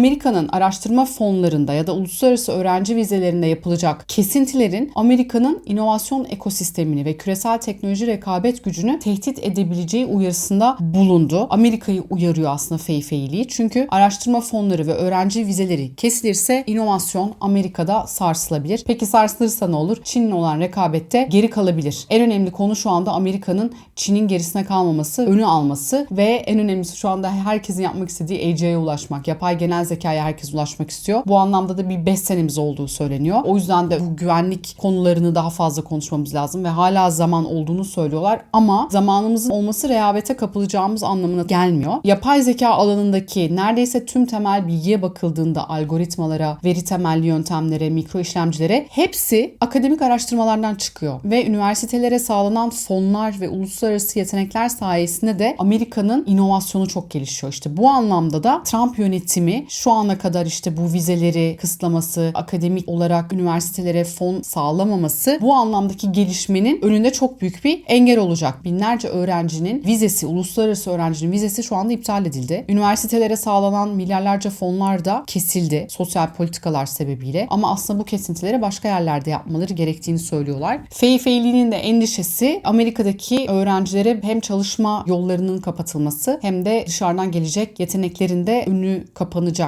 Amerika'nın araştırma fonlarında ya da uluslararası öğrenci vizelerinde yapılacak kesintilerin Amerika'nın inovasyon ekosistemini ve küresel teknoloji rekabet gücünü tehdit edebileceği uyarısında bulundu. Amerika'yı uyarıyor aslında Feyfeyli. Çünkü araştırma fonları ve öğrenci vizeleri kesilirse inovasyon Amerika'da sarsılabilir. Peki sarsılırsa ne olur? Çin'le olan rekabette geri kalabilir. En önemli konu şu anda Amerika'nın Çin'in gerisine kalmaması, önü alması ve en önemlisi şu anda herkesin yapmak istediği AGI'ye ulaşmak. Yapay genel zekaya herkes ulaşmak istiyor. Bu anlamda da bir 5 senemiz olduğu söyleniyor. O yüzden de bu güvenlik konularını daha fazla konuşmamız lazım ve hala zaman olduğunu söylüyorlar. Ama zamanımızın olması rehavete kapılacağımız anlamına gelmiyor. Yapay zeka alanındaki neredeyse tüm temel bilgiye bakıldığında algoritmalara, veri temelli yöntemlere, mikro işlemcilere hepsi akademik araştırmalardan çıkıyor. Ve üniversitelere sağlanan fonlar ve uluslararası yetenekler sayesinde de Amerika'nın inovasyonu çok gelişiyor. İşte bu anlamda da Trump yönetimi şu ana kadar işte bu vizeleri kısıtlaması, akademik olarak üniversitelere fon sağlamaması bu anlamdaki gelişmenin önünde çok büyük bir engel olacak. Binlerce öğrencinin vizesi, uluslararası öğrencinin vizesi şu anda iptal edildi. Üniversitelere sağlanan milyarlarca fonlar da kesildi sosyal politikalar sebebiyle. Ama aslında bu kesintileri başka yerlerde yapmaları gerektiğini söylüyorlar. Fey Feyli'nin de endişesi Amerika'daki öğrencilere hem çalışma yollarının kapatılması hem de dışarıdan gelecek yeteneklerin de önü kapanacak